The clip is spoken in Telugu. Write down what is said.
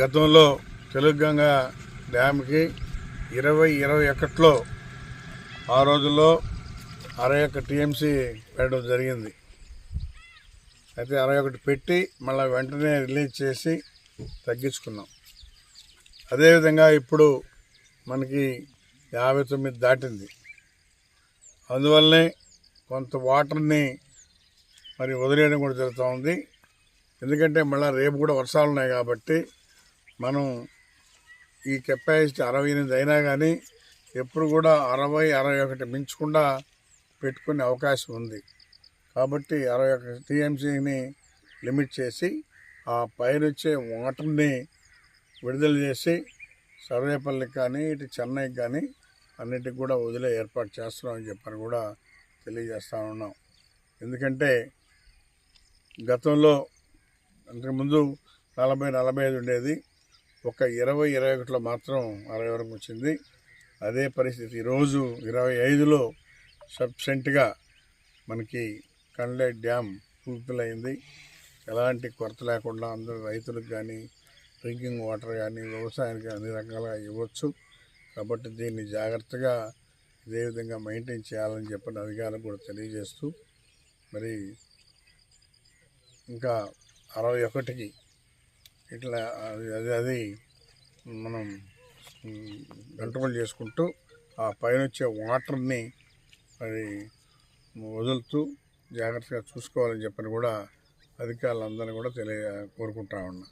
గతంలో తెలుగంగ డ్యామ్కి ఇరవై ఇరవై ఒకటిలో ఆ రోజుల్లో అరవై ఒక్క టీఎంసీ పెట్టడం జరిగింది. అయితే అరవై ఒకటి పెట్టి మళ్ళీ వెంటనే రిలీజ్ చేసి తగ్గించుకున్నాం. అదేవిధంగా ఇప్పుడు మనకి యాభై తొమ్మిది దాటింది. అందువల్లనే కొంత వాటర్ని మరి వదిలేయడం కూడా జరుగుతూ ఉంది. ఎందుకంటే మళ్ళీ రేపు కూడా వర్షాలు ఉన్నాయి కాబట్టి మనం ఈ కెపాసిటీ అరవై ఎనిమిది అయినా కానీ ఎప్పుడు కూడా అరవై అరవై ఒకటి మించకుండా పెట్టుకునే అవకాశం ఉంది. కాబట్టి అరవై ఒక టీఎంసీని లిమిట్ చేసి ఆ పైన వచ్చే వాటర్ని విడుదల చేసి సర్వేపల్లికి కానీ ఇటు చెన్నైకి కానీ అన్నిటికి కూడా వదిలే ఏర్పాటు చేస్తున్నామని చెప్పని కూడా తెలియజేస్తా ఉన్నాం. ఎందుకంటే గతంలో అంతకుముందు నలభై నలభై ఐదు ఉండేది. ఒక ఇరవై ఇరవై ఒకటిలో మాత్రం అరవై వరకు వచ్చింది. అదే పరిస్థితి ఈరోజు ఇరవై ఐదులో సబ్సెంట్గా మనకి కండ్లే డ్యామ్ ఫుల్ఫిల్ అయింది ఎలాంటి కొరత లేకుండా అందరూ రైతులకు కానీ డ్రింకింగ్ వాటర్ కానీ వ్యవసాయానికి అన్ని రకాలుగా ఇవ్వచ్చు. కాబట్టి దీన్ని జాగ్రత్తగా ఇదే విధంగా మెయింటైన్ చేయాలని చెప్పిన అధికారులకు కూడా తెలియజేస్తూ మరి ఇంకా అరవై ఒకటికి ఇట్లా అది అది అది మనం కంట్రోల్ చేసుకుంటూ ఆ పైన వచ్చే వాటర్ని మరి వదులుతూ జాగ్రత్తగా చూసుకోవాలని చెప్పని కూడా అధికారులందరినీ కూడా తెలియ కోరుకుంటా ఉన్నా.